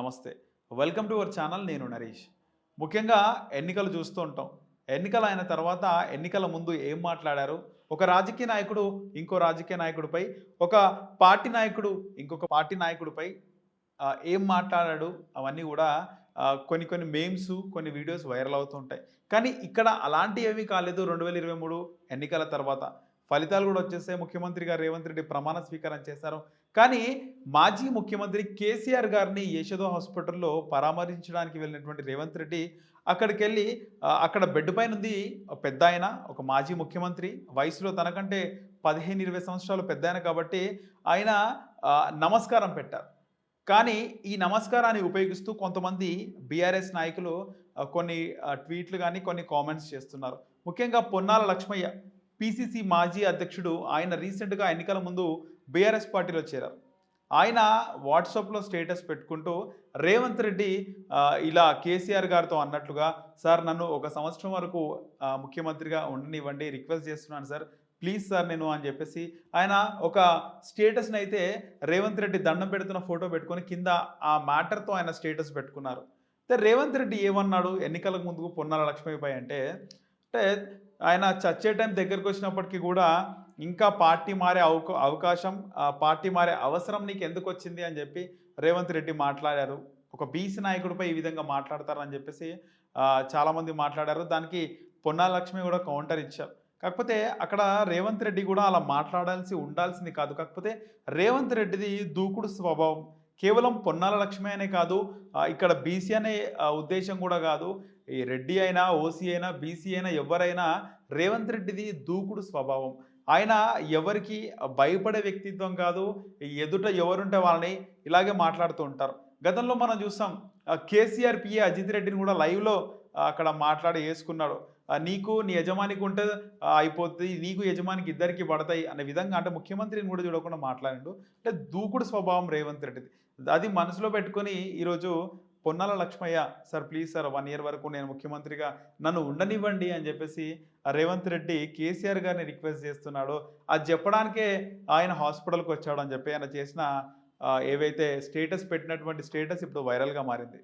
నమస్తే. Welcome to our channel నేను నరేష్. ముఖ్యంగా ఎన్నికలు చూస్తూ ఉంటాం. ఎన్నికలు అయిన తర్వాత ఎన్నికల ముందు ఏం మాట్లాడారు? ఒక రాజకీయ నాయకుడు ఇంకో రాజకీయ నాయకుడిపై ఒక పార్టీ నాయకుడు ఇంకొక పార్టీ నాయకుడిపై ఏం మాట్లాడాడు? అవన్నీ కూడా కొన్ని కొన్ని మేమ్స్ కొన్ని వీడియోస్ వైరల్ అవుతుంటాయి కానీ ఇక్కడ అలాంటివి ఏమీ కాలేదు. రెండు వేల ఇరవై మూడు ఎన్నికల తర్వాత. ఫలితాలు కూడా వచ్చేసాయి ముఖ్యమంత్రి గారు రేవంత్ రెడ్డి ప్రమాణ స్వీకారం చేశారు. కానీ మాజీ ముఖ్యమంత్రి కేసీఆర్ గారిని యశోదో హాస్పిటల్లో పరామర్శించడానికి వెళ్ళినటువంటి రేవంత్ రెడ్డి అక్కడికి వెళ్ళి అక్కడ బెడ్ పైన ఉంది. ఒక పెద్ద ఆయన ఒక మాజీ ముఖ్యమంత్రి. వయసులో తనకంటే పదిహేను ఇరవై సంవత్సరాలు పెద్ద ఆయన కాబట్టి ఆయన నమస్కారం పెట్టారు. కానీ ఈ నమస్కారాన్ని ఉపయోగిస్తూ కొంతమంది బీఆర్ఎస్ నాయకులు కొన్ని ట్వీట్లు కానీ కొన్ని కామెంట్స్ చేస్తున్నారు. ముఖ్యంగా పొన్నాల లక్ష్మయ్య. పిసిసి మాజీ అధ్యక్షుడు ఆయన రీసెంట్గా ఎన్నికల ముందు బీఆర్ఎస్ పార్టీలో చేరారు. ఆయన వాట్సాప్లో స్టేటస్ పెట్టుకుంటూ రేవంత్ రెడ్డి ఇలా కేసీఆర్ గారితో అన్నట్లుగా సార్ నన్ను ఒక సంవత్సరం వరకు ముఖ్యమంత్రిగా ఉండనివ్వండి రిక్వెస్ట్ చేస్తున్నాను సార్ ప్లీజ్ సార్ నేను అని చెప్పేసి ఆయన ఒక స్టేటస్ని అయితే రేవంత్ రెడ్డి దండం పెడుతున్న ఫోటో పెట్టుకొని కింద ఆ మ్యాటర్తో ఆయన స్టేటస్ పెట్టుకున్నారు. అయితే రేవంత్ రెడ్డి ఏమన్నాడు? ఎన్నికలకు ముందుకు పొన్నాల లక్ష్మీపై అంటే అంటే ఆయన చచ్చే టైం దగ్గరకు వచ్చినప్పటికీ కూడా ఇంకా పార్టీ మారే అవకా అవకాశం ఆ పార్టీ మారే అవసరం నీకు ఎందుకు వచ్చింది అని చెప్పి రేవంత్ రెడ్డి మాట్లాడారు. ఒక బీసీ నాయకుడిపై ఈ విధంగా మాట్లాడతారని చెప్పేసి చాలామంది మాట్లాడారు. దానికి పొన్నాలక్ష్మి కూడా కౌంటర్ ఇచ్చారు. కాకపోతే అక్కడ రేవంత్ రెడ్డి కూడా అలా మాట్లాడాల్సి ఉండాల్సింది కాదు. కాకపోతే రేవంత్ రెడ్డిది దూకుడు స్వభావం. కేవలం పొన్నాల లక్ష్మి అనే కాదు ఇక్కడ బీసీ అనే ఉద్దేశం కూడా కాదు. ఈ రెడ్డి అయినా ఓసీ అయినా బీసీ అయినా ఎవరైనా రేవంత్ రెడ్డిది దూకుడు స్వభావం. ఆయన ఎవరికి భయపడే వ్యక్తిత్వం కాదు ఎదుట ఎవరుంటే వాళ్ళని ఇలాగే మాట్లాడుతూ ఉంటారు. గతంలో మనం చూస్తాం కేసీఆర్ పిఏ అజిత్ రెడ్డిని కూడా లైవ్లో అక్కడ మాట్లాడి వేసుకున్నాడు నీకు నీ యజమానికి ఉంటే అయిపోతుంది నీకు యజమానికి ఇద్దరికి పడతాయి అనే విధంగా అంటే ముఖ్యమంత్రిని కూడా చూడకుండా మాట్లాడిండు. అంటే దూకుడు స్వభావం రేవంత్ రెడ్డిది. అది మనసులో పెట్టుకొని ఈరోజు Ponnala Lakshmaiah sir please sir one year వరకు నేను ముఖ్యమంత్రిగా నన్ను ఉండనివ్వండి అని చెప్పేసి రేవంత్ రెడ్డి కేసీఆర్ గారిని రిక్వెస్ట్ చేస్తున్నాడు. అది చెప్పడానికే ఆయన హాస్పిటల్కి వచ్చాడు అని చెప్పి ఆయన చేసిన ఏవైతే స్టేటస్ పెట్టినటువంటి స్టేటస్ ఇప్పుడు వైరల్గా మారింది.